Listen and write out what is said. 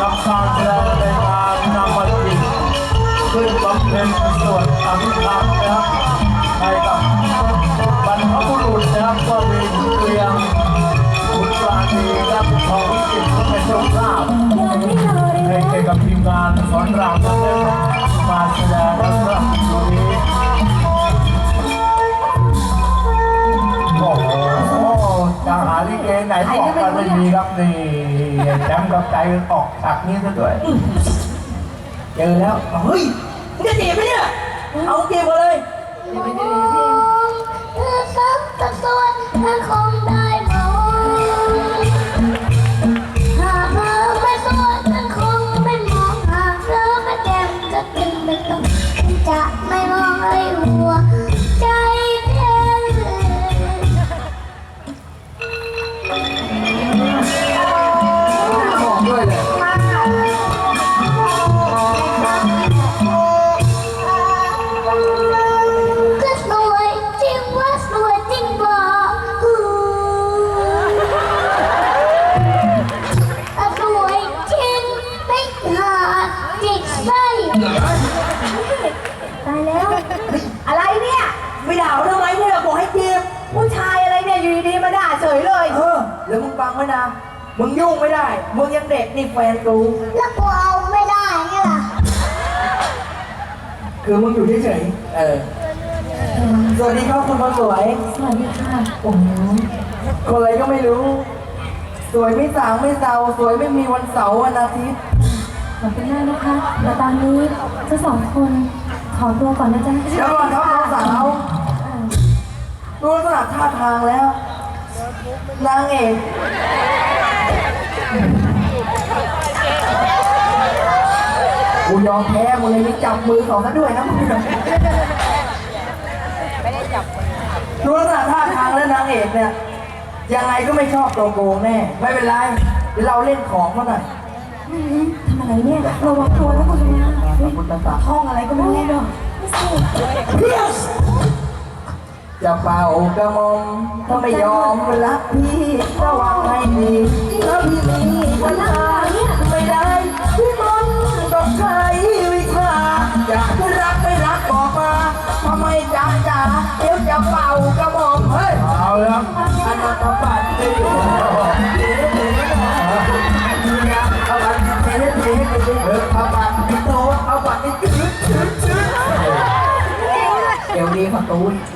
กำพางแรงในทางนำมาจิตขึ้นบำเพ็ญส่วนอภิธรรมนะครับในกับบรรพบุรุษนะครับก็มีคุณเรียงคุณปราณีครัคุทองวิจิตรเป็นเจ้าภาพในเกี่ยวกับทีมงานสอนรามนะครับ ไม่มีครับนี่แจมกับใจออกฉากนี้ซะด้วยเจอแล้วเฮ้ยมึงจะจีบไหมเนี่ย เอาเกมมาเลย ไว้นะ มึงยุ่งไม่ได้ มึงยังเด็กนี่แฟนกู แล้วกูเอาไม่ได้ไงล่ะคือมึงอยู่เฉยๆเออ สวัสดีครับคุณคนสวย สวัสดีค่ะโอ้โหคนอะไรก็ไม่รู้ สวยไม่สางไม่เซาสวยไม่มีวันเสาร์วันอาทิตย์ ขอบคุณมากนะคะแล้วตอนนี้ทั้งสองคนขอตัวก่อนนะจ๊ะเดี๋ยวก่อนครับน้องสาว ดูลักษณะท่าทางแล้ว นางเอกกูยอมแพ้มึงเลยไม่จับมือเขาซะด้วยนะมึงดูลักษณะท่าทางแล้วนางเอกเนี่ยยังไงก็ไม่ชอบตัวโกงแน่ ไม่เป็นไรเดี๋ยวเราเล่นของมาหน่อยอืมทำอะไรเนี่ยระวังตัวนะคุณนะขอบคุณตาตาท่องอะไรก็ไม่รู้เนาะไม่ใช่ จะเป่ากระมอมถ้าไม่ยอมรักพี่ระวังให้ดีถ้าพี่มีปัญหาไม่ได้พี่มนต์ต้องใช้วิชาอยากจะรักไม่รักบอกมาทำไมจ้าจ๋าเดี๋ยวจะเป่ากระมอมเฮ้ยเอาลยครับอันนั้นบัตรเดี๋ยวเอาบัตรเทเทเออเอาบัตรติดโตเอาบัตรติดชื้นชื้นชื้นเดี๋ยวนี้ประตูอย่ามายุ่งกับฉันนะเป่าขนาด